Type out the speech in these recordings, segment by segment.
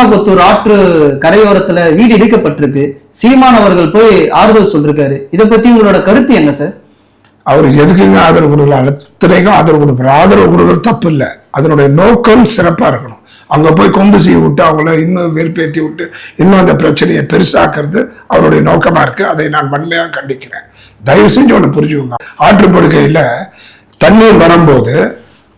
ராமபுத்தூர் ஆற்று கரையோரத்துல வீடு இடிக்கப்பட்டிருக்கு. சீமான் அவர்கள் போய் ஆறுதல் சொல்லிருக்காரு. இதை பத்தி உங்களோட கருத்து என்ன சார்? அவர் எதுக்குங்க ஆதரவு கொடுக்கல? அத்தனைக்கும் ஆதரவு கொடுக்குற ஆதரவு கொடுக்குறது தப்பு இல்லை அதனுடைய நோக்கம் சிறப்பா இருக்கணும். அங்க போய் கொண்டு செய்ய விட்டு அவங்கள இன்னும் வெறுப்பேத்தி விட்டு இன்னும் அந்த பிரச்சனையை பெருசாக்குறது அவருடைய நோக்கமா இருக்கு. அதை நான் வன்மையா கண்டிக்கிறேன். தயவு செஞ்சு ஒன்று புரிஞ்சுக்கோங்க. ஆற்றுப்படுக்கையில தண்ணீர் வரும்போது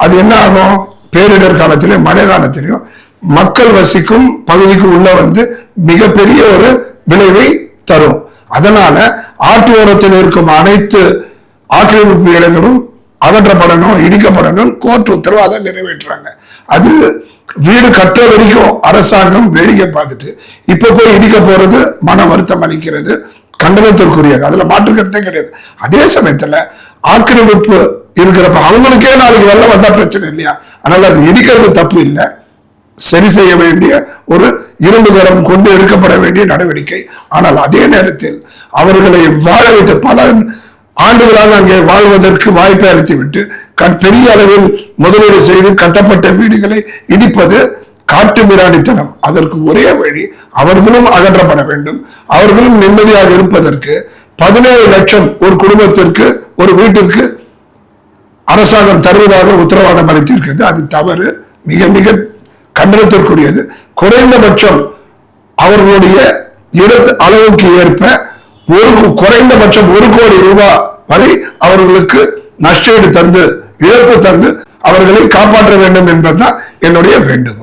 அது என்ன ஆகும்? பேரிடர் காலத்திலையும் மழை காலத்திலையும் மக்கள் வசிக்கும் பகுதிக்கு உள்ள வந்து மிகப்பெரிய ஒரு விளைவை தரும். அதனால ஆற்று ஓரத்தில் இருக்கும் அனைத்து ஆக்கிரமிப்பு இடங்களும் அகற்றப்படணும் இடிக்கப்படணும் கோர்ட் உத்தரவு அதை நிறைவேற்றுறாங்க. அது வீடு கட்ட வரைக்கும் அரசாங்கம் வேடிக்கை பார்த்துட்டு இப்ப போய் இடிக்க போறது மன வருத்தம் அளிக்கிறது கண்டனத்திற்குரியது. அதுல மாற்றுக்கிறதே கிடையாது. அதே சமயத்துல ஆக்கிரமிப்பு இருக்கிறப்ப அவங்களுக்கே நாளைக்கு வெள்ளம் வந்தா பிரச்சனை இல்லையா? அதனால அது இடிக்கிறது தப்பு இல்லை. சரி செய்ய வேண்டிய ஒரு இரும்பு கரம் கொண்டு எடுக்கப்பட வேண்டிய நடவடிக்கை. ஆனால் அதே நேரத்தில் அவர்களை வாழ வைத்த பல ஆண்டுகளாக அங்கே வாழ்வதற்கு வாய்ப்பை அளித்துவிட்டு க- பெரிய அளவில் முதலீடு செய்து கட்டப்பட்ட வீடுகளை இடிப்பது காட்டு மிராணித்தனம் அதற்கு ஒரே வழி அவர்களும் அகற்றப்பட வேண்டும். அவர்களும் நிம்மதியாக இருப்பதற்கு பதினேழு லட்சம் ஒரு குடும்பத்திற்கு ஒரு வீட்டிற்கு அரசாங்கம் தருவதாக உத்தரவாதம் அளித்திருக்கிறது. அது தவறு. மிக மிக கண்டனத்திற்குரியது. குறைந்தபட்சம் அவர்களுடைய இடத்து அளவுக்கு ஏற்ப ஒரு குறைந்தபட்சம் ஒரு கோடி ரூபாய் வரை அவர்களுக்கு நஷ்டஈடு தந்து இழப்பு தந்து அவர்களை காப்பாற்ற வேண்டும் என்பதுதான் என்னுடைய வேண்டுகோள்.